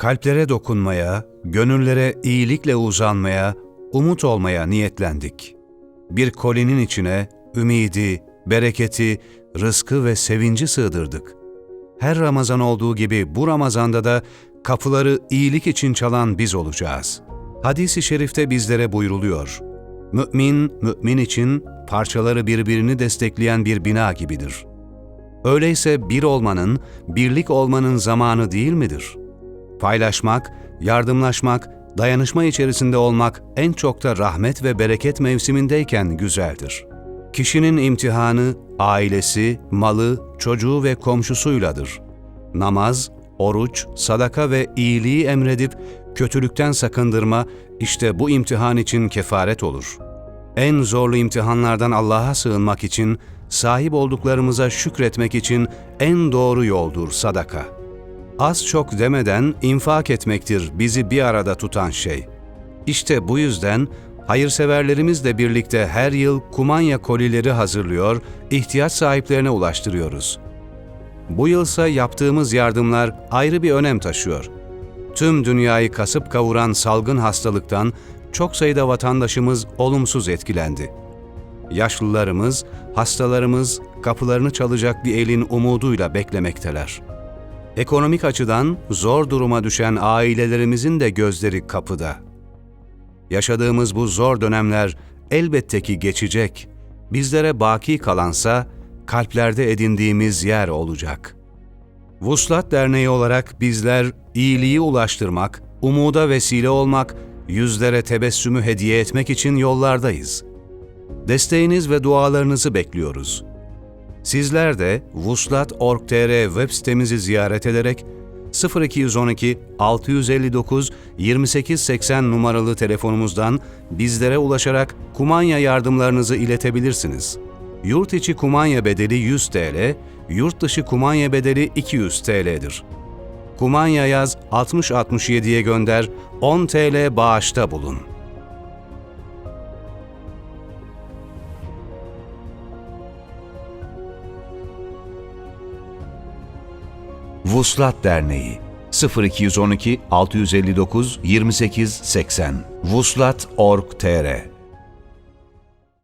kalplere dokunmaya, gönüllere iyilikle uzanmaya, umut olmaya niyetlendik. Bir kolinin içine ümidi, bereketi, rızkı ve sevinci sığdırdık. Her Ramazan olduğu gibi bu Ramazan'da da kapıları iyilik için çalan biz olacağız. Hadis-i şerifte bizlere buyruluyor. Mümin, mümin için parçaları birbirini destekleyen bir bina gibidir. Öyleyse bir olmanın, birlik olmanın zamanı değil midir? Paylaşmak, yardımlaşmak, dayanışma içerisinde olmak en çok da rahmet ve bereket mevsimindeyken güzeldir. Kişinin imtihanı ailesi, malı, çocuğu ve komşusuyladır. Namaz, oruç, sadaka ve iyiliği emredip kötülükten sakındırma işte bu imtihan için kefaret olur. En zorlu imtihanlardan Allah'a sığınmak için, sahip olduklarımıza şükretmek için en doğru yoldur sadaka. Az çok demeden infak etmektir bizi bir arada tutan şey. İşte bu yüzden hayırseverlerimizle birlikte her yıl kumanya kolileri hazırlıyor, ihtiyaç sahiplerine ulaştırıyoruz. Bu yılsa yaptığımız yardımlar ayrı bir önem taşıyor. Tüm dünyayı kasıp kavuran salgın hastalıktan çok sayıda vatandaşımız olumsuz etkilendi. Yaşlılarımız, hastalarımız kapılarını çalacak bir elin umuduyla beklemekteler. Ekonomik açıdan zor duruma düşen ailelerimizin de gözleri kapıda. Yaşadığımız bu zor dönemler elbette ki geçecek. Bizlere baki kalansa kalplerde edindiğimiz yer olacak. Vuslat Derneği olarak bizler iyiliği ulaştırmak, umuda vesile olmak, yüzlere tebessümü hediye etmek için yollardayız. Desteğiniz ve dualarınızı bekliyoruz. Sizler de vuslat.org.tr web sitemizi ziyaret ederek 0212 659 2880 numaralı telefonumuzdan bizlere ulaşarak kumanya yardımlarınızı iletebilirsiniz. Yurt içi kumanya bedeli 100 TL, yurt dışı kumanya bedeli 200 TL'dir. Kumanya yaz 6067'ye gönder, 10 TL bağışta bulun. Vuslat Derneği. 0212 659 2880 Vuslat.org.tr